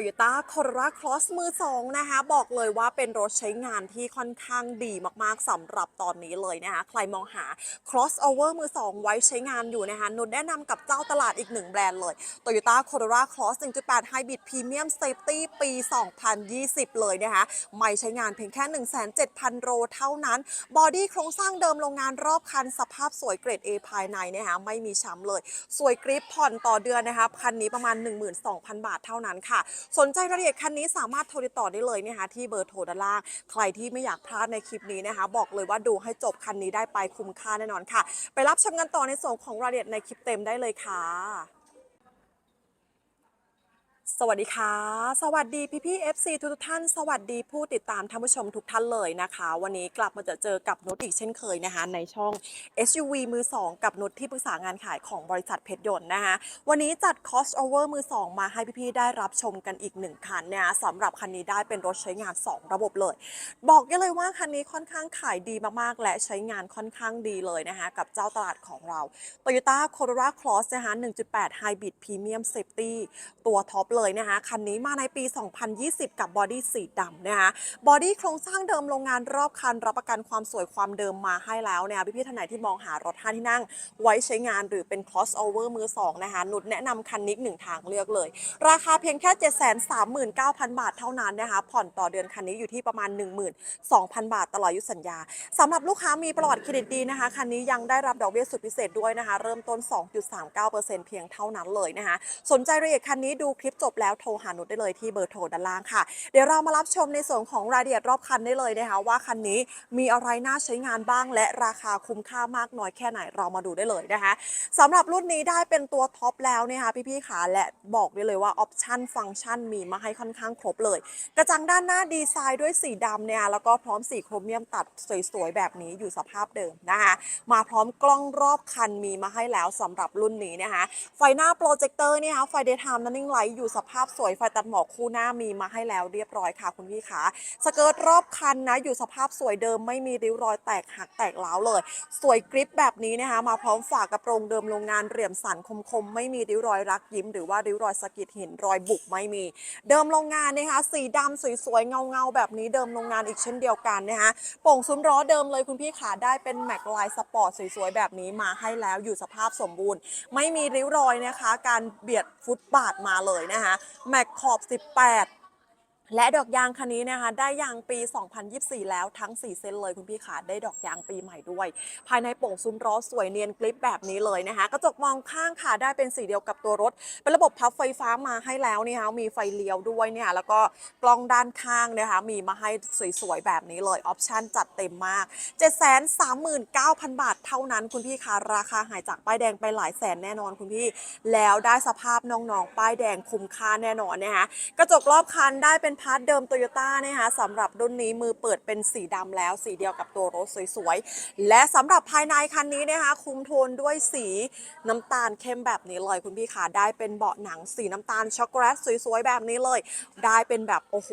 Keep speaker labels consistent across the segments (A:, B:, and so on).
A: Toyota Corolla Cross มือสองนะคะ บอกเลยว่าเป็นรถใช้งานที่ค่อนข้างดีมากๆสำหรับตอนนี้เลยนะคะ ใครมองหา crossover มือสองไว้ใช้งานอยู่นะคะนุนแนะนำกับเจ้าตลาดอีกหนึ่งแบรนด์เลย Toyota Corolla Cross 1.8 Hybrid Premium Safety ปี 2020 เลยนะคะ ไม่ใช้งานเพียงแค่ 17,000โลเท่านั้น บอดี้โครงสร้างเดิมโรงงานรอบคันสภาพสวยเกรด A ภายในนะคะไม่มีช้ำเลย สวยกริปผ่อนต่อเดือนนะคะคันนี้ประมาณ 12,000 บาทเท่านั้นค่ะสนใจรายละเอียดคันนี้สามารถโทรติดต่อได้เลยนะคะที่เบอร์โทรด้านล่าง ใครที่ไม่อยากพลาดในคลิปนี้นะคะ บอกเลยว่าดูให้จบคันนี้ได้ไปคุ้มค่าแน่นอนค่ะ ไปรับชมกันต่อในส่วนของรายละเอียดในคลิปเต็มได้เลยค่ะ สวัสดีค่ะ สวัสดีพี่พี่ FC ทุกท่าน สวัสดีผู้ติดตามท่านผู้ชมทุกท่านเลยนะคะ วันนี้กลับมาจอเจอกับนุชอีกเช่นเคยนะคะ ในช่อง SUV มือ 2 กับนุชที่ปรึกษางานขายของบริษัทเพชรยนต์นะคะวันนี้จัด crossover มือ 2 มาให้พี่ๆได้รับชมกันอีกหนึ่งคันนะคะสำหรับคันนี้ได้เป็นรถใช้งาน 2 ระบบเลย บอกได้เลยว่าคันนี้ค่อนข้างขายดีมากๆ และใช้งานค่อนข้างดีเลยนะคะกับเจ้าตลาดของเรา Toyota Corolla Cross นะคะ1.8 Hybrid Premium Safety ตัวท็อปเลยนะคะคันนี้มาในปี 2020 กับบอดี้สีดำนะคะบอดี้โครงสร้างเดิมโรงงานรอบคัน รับประกันความสวยความเดิมมาให้แล้วนะคะพี่ๆท่านไหนที่มองหารถ5ที่นั่ง ไว้ใช้งานหรือเป็น crossover มือ2นะคะนุดแนะนำคันนี้หนึ่งทางเลือกเลย ราคาเพียงแค่ 739,000 บาทเท่านั้นนะคะผ่อนต่อเดือนคันนี้อยู่ที่ประมาณ 12,000 บาทตลอดอายุสัญญาสำหรับลูกค้ามีประวัติเครดิตดีนะคะคันนี้ยังได้รับดอกเบี้ยสุดพิเศษด้วยนะคะเริ่มต้น 2.39%เพียงเท่านั้นเลยนะคะสนใจรายละเอียดคันนี้ดูคลิปจบแล้วโทรหานุชได้เลยที่เบอร์โทรด้านล่างค่ะ เดี๋ยวเรามารับชมในส่วนของรายละเอียดรอบคันได้เลยนะคะว่าคันนี้มีอะไรน่าใช้งานบ้าง และราคาคุ้มค่ามากน้อยแค่ไหนเรามาดูได้เลยนะคะสำหรับรุ่นนี้ได้เป็นตัวท็อปแล้วนะคะพี่ๆขาและบอกได้เลยว่าออปชั่นฟังก์ชันมีมาให้ค่อนข้างครบเลย กระจังด้านหน้าดีไซน์ด้วยสีดำเนี่ยแล้วก็พร้อมสีโครเมียมตัดสวยๆแบบนี้อยู่สภาพเดิมนะคะมาพร้อมกล้องรอบคันมีมาให้แล้วสำหรับรุ่นนี้นะคะไฟหน้าโปรเจคเตอร์เนี่ยค่ะไฟเดย์ไทม์นั่นนิ่งไลท์อยู่สภาพสวยไฟตัดหมอกคู่หน้ามีมาให้แล้วเรียบร้อยค่ะคุณพี่ขาสเกิร์ตรอบคันนะอยู่สภาพสวยเดิมไม่มีริ้วรอยแตกหักแตกร้าเลย สวยกริปแบบนี้นะคะมาพร้อมฝากระโปรงเดิมโรงงานเหลี่ยมสันคมๆไม่มีริ้วรอยรักยิ้ม หรือว่าริ้วรอยสะกิดเห็นรอยบุกไม่มี เดิมโรงงานนะคะสีดำสวยๆเงาๆแบบนี้เดิมโรงงานอีกเช่นเดียวกันนะคะโป่งซุ้มล้อเดิมเลยคุณพี่ขาได้เป็นแม็กไลน์สปอร์ตสวยๆแบบนี้มาให้แล้วอยู่สภาพสมบูรณ์ ไม่มีริ้วรอยนะคะ การเบียดฟุตบาทมาเลยนะคะแม็กขอบ 18 และดอกยางคันนี้นะคะ ได้ยางปี 2024 แล้วทั้ง 4เส้นเลยคุณพี่ขาได้ดอกยางปีใหม่ด้วย ภายในโป่งซุ้มล้อสวยเนียนกลิปแบบนี้เลยนะคะ กระจกมองข้างค่ะได้เป็นสีเดียวกับตัวรถ เป็นระบบพับไฟฟ้ามาให้แล้วนี่คะมีไฟเลี้ยวด้วยเนี่ยแล้วก็กล้องด้านข้างนะคะ มีมาให้สวยๆแบบนี้เลยออปชั่นจัดเต็มมาก 739,000 บาทเท่านั้นคุณพี่คะราคาหายจากป้ายแดงไปหลายแสนแน่นอนคุณพี่ แล้วได้สภาพน้องๆป้ายแดงคุ้มค่าแน่นอนนะคะกระจกรอบคันได้เป็นพาร์ทเดิมโตโยต้านะคะสำหรับรุ่นนี้มือเปิดเป็นสีดำแล้ว สีเดียวกับตัวรถสวยๆ และสำหรับภายในคันนี้นะคะคุมโทนด้วยสีน้ำตาลเข้มแบบนี้เลยคุณพี่คะได้เป็นเบาะหนังสีน้ำตาลช็อกโกแลตสวยๆ แบบนี้เลย ได้เป็นแบบโอ้โห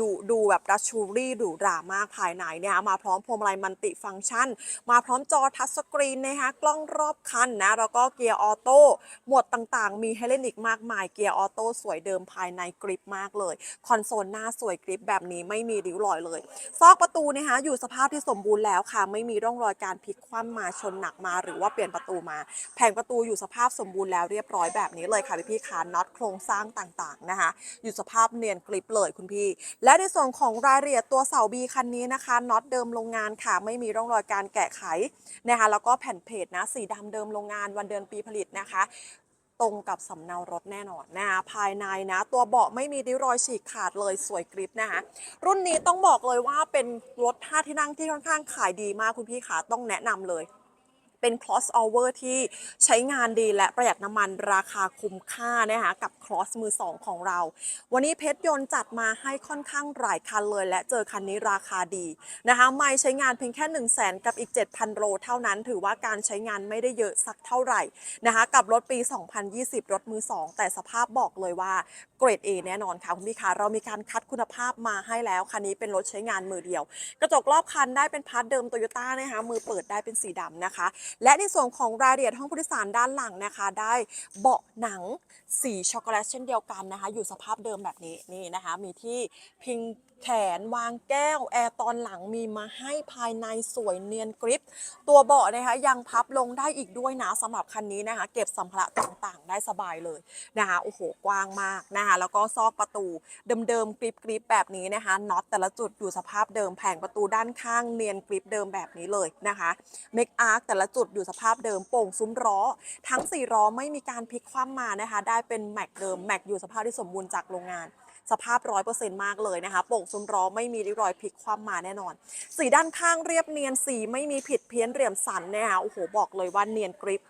A: ดูดูแบบดัชชูรี่ดูดรามากภายในเนี่ยมาพร้อมพวงมาลัยมันติฟังก์ชัน มาพร้อมจอทัชสกรีนนะคะกล้องรอบคันนะแล้วก็เกียร์ออโต้หมวดต่างๆ มีให้เล่นอีกมากมายเกียร์ออโต้สวยเดิมภายในกริปมากเลยคอนโซลหน้าสวยกริปแบบนี้ไม่มีริ้วรอยเลย ซอกประตูนะคะอยู่สภาพที่สมบูรณ์แล้วค่ะ ไม่มีร่องรอยการพลิกคว่ำมาชนหนักมา หรือว่าเปลี่ยนประตูมา แผงประตูอยู่สภาพสมบูรณ์แล้วเรียบร้อยแบบนี้เลยค่ะพี่พี่ขาน็อตโครงสร้างต่างๆนะคะ อยู่สภาพเนียนกริปเลยคุณพี่ และในส่วนของรายละเอียดตัวเสาบีคันนี้นะคะน็อตเดิมโรงงานค่ะ ไม่มีร่องรอยการแกะไขนะคะแล้วก็แผ่นเพจนะสีดำเดิมโรงงานวันเดือนปีผลิตนะคะ ตรงกับสำเนารถแน่นอนนะคะภายในนะ ตัวเบาะไม่มีริ้วรอยฉีกขาดเลยสวยกริปนะคะรุ่นนี้ต้องบอกเลยว่าเป็นรถ5ที่นั่งที่ค่อนข้างขายดีมากคุณพี่ขาต้องแนะนำเลย เป็น crossover ที่ใช้งานดีและประหยัดน้ำมันราคาคุ้มค่านะคะกับ cross มือ 2 ของเรา วันนี้เพชรยนต์จัดมาให้ค่อนข้างหลายคันเลย และเจอคันนี้ราคาดีนะคะไม่ใช้งานเพียงแค่ 1 0 0 0 0แสนกับอีก 7,000 โลเท่านั้น ถือว่าการใช้งานไม่ได้เยอะสักเท่าไหร่นะคะกับรถปี 2020 รถมือ 2 แต่สภาพบอกเลยว่าเกรด A แน่นอนค่ะคุณพี่คะเรามีการคัดคุณภาพมาให้แล้วคันนี้เป็นรถใช้งานมือเดียว กระจกรอบคันได้เป็นพาร์ทเดิมโตโยต้านะคะมือเปิดได้เป็นสีดำนะคะและในส่วนของรายละเอียดห้องผู้โดยสารด้านหลังนะคะ ได้เบาะหนังสีช็อกโกแลตเช่นเดียวกันนะคะ อยู่สภาพเดิมแบบนี้นี่นะคะ มีที่พิงแขนวางแก้ว แอร์ตอนหลังมีมาให้ภายในสวยเนียนกริป ตัวเบาะนะคะยังพับลงได้อีกด้วยนะสำหรับคันนี้นะคะ เก็บสัมภาระต่างๆ ได้สบายเลยนะคะโอ้โหกว้างมากนะคะแล้วก็ซอกประตูเดิมๆกริบๆแบบนี้นะคะน็อตแต่ละจุดอยู่สภาพเดิมแผงประตูด้านข้างเนียนกริบเดิมแบบนี้เลยนะคะเมคอาร์คแต่ละจุดอยู่สภาพเดิมโป่งซุ้มล้อ ทั้งสี่ล้อไม่มีการพลิกคว่ำมานะคะ ได้เป็นแม็กเดิมแม็กอยู่สภาพที่สมบูรณ์จากโรงงาน สภาพร้อยเปอร์เซ็นต์มากเลยนะคะโป่งซุ้มล้อไม่มีริ้วรอยพลิกคว่ำมาแน่นอน สีด้านข้างเรียบเนียนสีไม่มีผิดเพี้ยนเหลี่ยมสันนะคะโอ้โหบอกเลยว่าเนียนกริป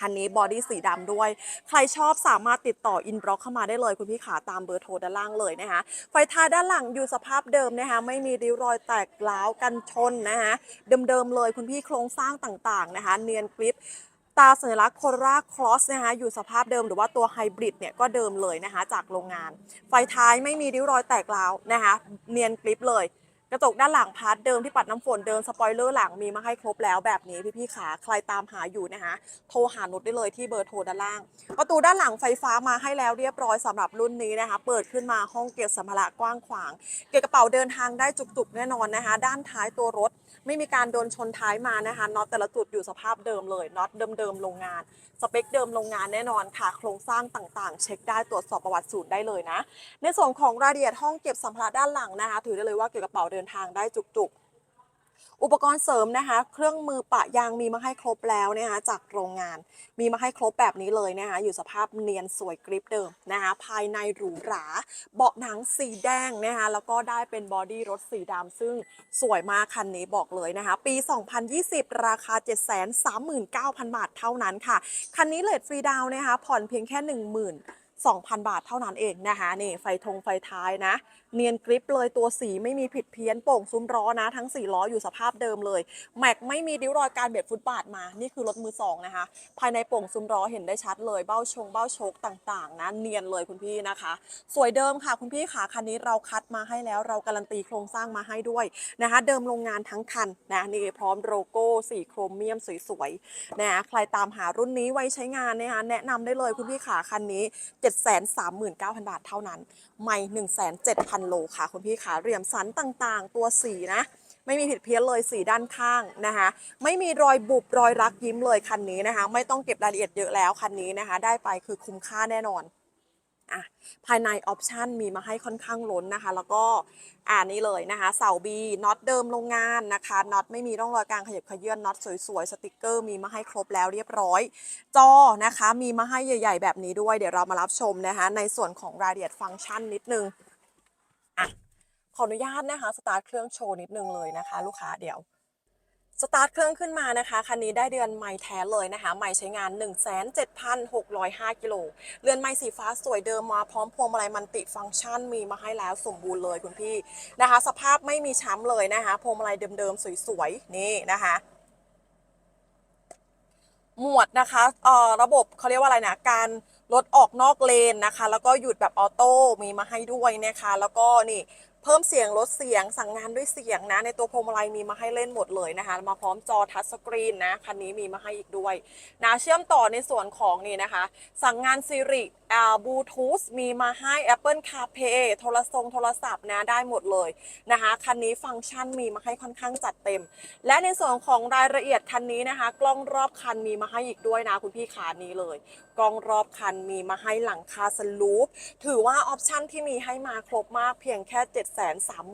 A: คันนี้บอดี้สีดำด้วย ใครชอบสามารถติดต่ออินบล็อกเข้ามาได้เลยคุณพี่ขาตามเบอร์โทรด้านล่างเลยนะคะไฟท้ายด้านหลังอยู่สภาพเดิมนะคะไม่มีริ้วรอยแตกร้าวกันชนนะคะเดิมๆเลยคุณพี่โครงสร้างต่างๆนะคะ เนียนกริปตาสัญลักษณ์โคราครอสนะคะอยู่สภาพเดิมหรือว่าตัวไฮบริดเนี่ยก็เดิมเลยนะคะจากโรงงาน ไฟท้ายไม่มีริ้วรอยแตกร้าวนะคะเนียนกริปเลย กระจกด้านหลังพาร์ทเดิมที่ปัดน้ำฝนเดิมสปอยเลอร์หลังมีมาให้ครบแล้วแบบนี้พี่ๆขาใครตามหาอยู่นะคะโทรหานุชได้เลยที่เบอร์โทรด้านล่าง ประตูด้านหลังไฟฟ้ามาให้แล้วเรียบร้อยสำหรับรุ่นนี้นะคะ เปิดขึ้นมาห้องเก็บสัมภาระกว้างขวาง เก็บกระเป๋าเดินทางได้จุกๆแน่นอนนะคะ ด้านท้ายตัวรถ ไม่มีการโดนชนท้ายมานะคะน็อตแต่ละจุดอยู่สภาพเดิมเลยน็อตเดิมๆโรงงาน สเปคเดิมโรงงานแน่นอนค่ะ โครงสร้างต่างๆ เช็คได้ตรวจสอบประวัติสูตรได้เลยนะ ในส่วนของรายละเอียดห้องเก็บสัมภาระด้านหลังนะคะ ถือได้เลยว่าเก็บกระเป๋าเดินทางได้จุกๆ อุปกรณ์เสริมนะคะ เครื่องมือปะยางมีมาให้ครบแล้วนะคะจากโรงงานมีมาให้ครบแบบนี้เลยนะคะ อยู่สภาพเนียนสวยกริปเดิมนะคะ ภายในหรูหรา เบาะหนังสีแดงนะคะแล้วก็ได้เป็นบอดี้รถสีดำซึ่งสวยมากคันนี้บอกเลยนะคะ ปี 2020 ราคา 739,000 บาทเท่านั้นค่ะ คันนี้เลทฟรีดาวน์นะคะ ผ่อนเพียงแค่ 10,000 2,000 บาทเท่านั้นเองนะคะนี่ไฟทงไฟท้ายนะ เนียนกริปเลยตัวสีไม่มีผิดเพี้ยนโป่งซุ้มล้อนะ ทั้ง 4 ล้ออยู่สภาพเดิมเลย แม็กไม่มีริ้วรอยการเบียดฟุตบาทมา นี่คือรถมือสองนะคะ ภายในโป่งซุ้มล้อเห็นได้ชัดเลยเบ้าชงเบ้าโชกต่างๆนะเนียนเลยคุณพี่นะคะ สวยเดิมค่ะคุณพี่ขาคันนี้เราคัดมาให้แล้วเราการันตีโครงสร้างมาให้ด้วยนะคะเดิมโรงงานทั้งคันนะนี่พร้อมโลโก้สีโครเมียมสวยๆนะใครตามหารุ่นนี้ไว้ใช้งานนะคะแนะนำได้เลยคุณพี่ขาคันนี้739,000 บาทเท่านั้น ไม่17,000 โลค่ะคุณพี่ขาเหลี่ยมสันต่างๆ ตัวสีนะ ไม่มีผิดเพี้ยนเลยสีด้านข้างนะคะ ไม่มีรอยบุบรอยรักยิ้มเลยคันนี้นะคะ ไม่ต้องเก็บรายละเอียดเยอะแล้วคันนี้นะคะ ได้ไปคือคุ้มค่าแน่นอน อะภายในออปชันมีมาให้ค่อนข้างล้นนะคะ แล้วก็อ่านี่เลยนะคะเสาบีน็อตเดิมโรงงานนะคะน็อตไม่มีร่องรอยการขยับขยื่นน็อตสวยๆ สติกเกอร์มีมาให้ครบแล้วเรียบร้อย จอนะคะมีมาให้ใหญ่ ๆ แบบนี้ด้วยเดี๋ยวเรามารับชมนะคะในส่วนของรายละเอียดฟังก์ชันนิดนึงอะขออนุญาตนะคะสตาร์ทเครื่องโชว์นิดนึงเลยนะคะ ลูกค้าเดี๋ยว สตาร์ทเครื่องขึ้นมานะคะคันนี้ได้เดือนใหม่แท้เลยนะคะ ใหม่ใช้งาน 1,7,605 กิโลเรือนไม้สีฟ้าสวยเดิมมาพร้อมพวงมาลัยมันติฟังก์ชันมีมาให้แล้วสมบูรณ์เลยคุณพี่นะคะ สภาพไม่มีช้ำเลยนะคะพวงมาลัยเดิมๆสวยๆนี่นะคะหมวดนะคะเอ่อระบบเขาเรียกว่าอะไรนะการรถออกนอกเลนนะคะ แล้วก็หยุดแบบออโต้มีมาให้ด้วยนะคะ แล้วก็นี่ เพิ่มเสียงลดเสียงสั่งงานด้วยเสียงนะ ในตัวพวงมาลัยมีมาให้เล่นหมดเลยนะคะ มาพร้อมจอทัชสกรีนนะคันนี้มีมาให้อีกด้วยนะเชื่อมต่อในส่วนของนี่นะคะ สั่งงาน Siri อ่าบลูทูธมีมาให้ Apple CarPlay โทรศัพท์โทรศัพท์นะได้หมดเลยนะคะคันนี้ฟังก์ชันมีมาให้ค่อนข้างจัดเต็ม และในส่วนของรายละเอียดคันนี้นะคะ กล้องรอบคันมีมาให้อีกด้วยนะคุณพี่ขานี้เลย กล้องรอบคันมีมาให้หลังคาสลูปถือว่าออปชันที่มีให้มาครบมากเพียงแค่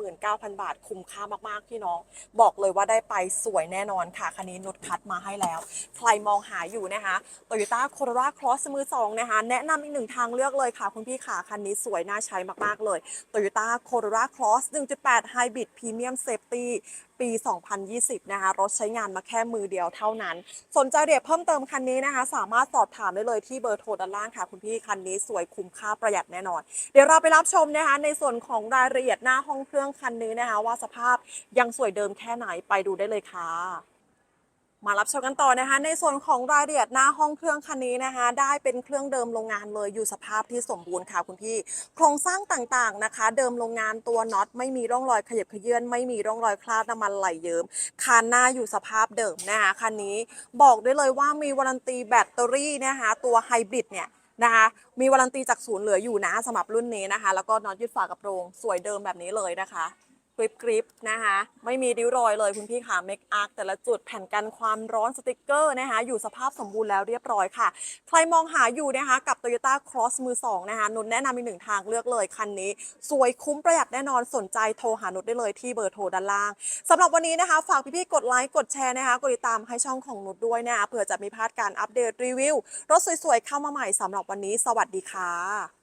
A: 739,000 บาทคุ้มค่ามากๆพี่น้อง บอกเลยว่าได้ไปสวยแน่นอนค่ะ คันนี้นุชคัดมาให้แล้ว ใครมองหาอยู่นะคะ Toyota Corolla Cross มือสองนะคะ แนะนำอีกหนึ่งทางเลือกเลยค่ะ คุณพี่ขาคันนี้สวยน่าใช้มากๆเลย Toyota Corolla Cross 1.8 Hybrid Premium Safety ปี 2020 นะคะ รถใช้งานมาแค่มือเดียวเท่านั้น สนใจเรียบเพิ่มเติมคันนี้นะคะ สามารถสอบถามได้เลยที่เบอร์โทรด้านล่างค่ะ คุณพี่คันนี้สวยคุ้มค่าประหยัดแน่นอน เดี๋ยวเราไปรับชมนะคะ ในส่วนของรายละเอียดหน้าห้องเครื่องคันนี้นะคะ ว่าสภาพยังสวยเดิมแค่ไหนไปดูได้เลยค่ะ มารับชมกันต่อนะคะ ในส่วนของรายละเอียดหน้าห้องเครื่องคันนี้นะคะ ได้เป็นเครื่องเดิมโรงงานเลยอยู่สภาพที่สมบูรณ์ค่ะคุณพี่ โครงสร้างต่างๆนะคะ เดิมโรงงานตัวน็อตไม่มีร่องรอยขยับเขยื่อนไม่มีร่องรอยคราบน้ำมันไหลเยิ้มคานหน้าอยู่สภาพเดิมนะคะคันนี้บอกได้เลยว่ามีวารันตีแบตเตอรี่นะคะตัวไฮบริดเนี่ยนะคะมีวารันตีจากศูนย์เหลืออยู่นะสำหรับรุ่นนี้นะคะ แล้วก็น็อตยึดฝากระโปรง สวยเดิมแบบนี้เลยนะคะ ริบกริบนะคะ ไม่มีริ้วรอยเลยคุณพี่ค่ะเมคอาร์แต่ละจุดแผ่นกันความร้อนสติกเกอร์นะคะ อยู่สภาพสมบูรณ์แล้วเรียบร้อยค่ะ ใครมองหาอยู่นะคะ กับ Toyota Cross มือ2นะคะนุนแนะนำอีกหนึ่งทางเลือกเลยคันนี้ สวยคุ้มประหยัดแน่นอนสนใจโทรหานุชได้เลยที่เบอร์โทรด้านล่างสำหรับวันนี้นะคะ ฝากพี่ๆกดไลค์กดแชร์นะคะกดติดตามให้ช่องของนุชด้วยนะคะเผื่อจะม่พลาดการอัปเดตรีวิวรถสวยๆเข้ามาใหม่สำหรับวันนี้ สวัสดีค่ะ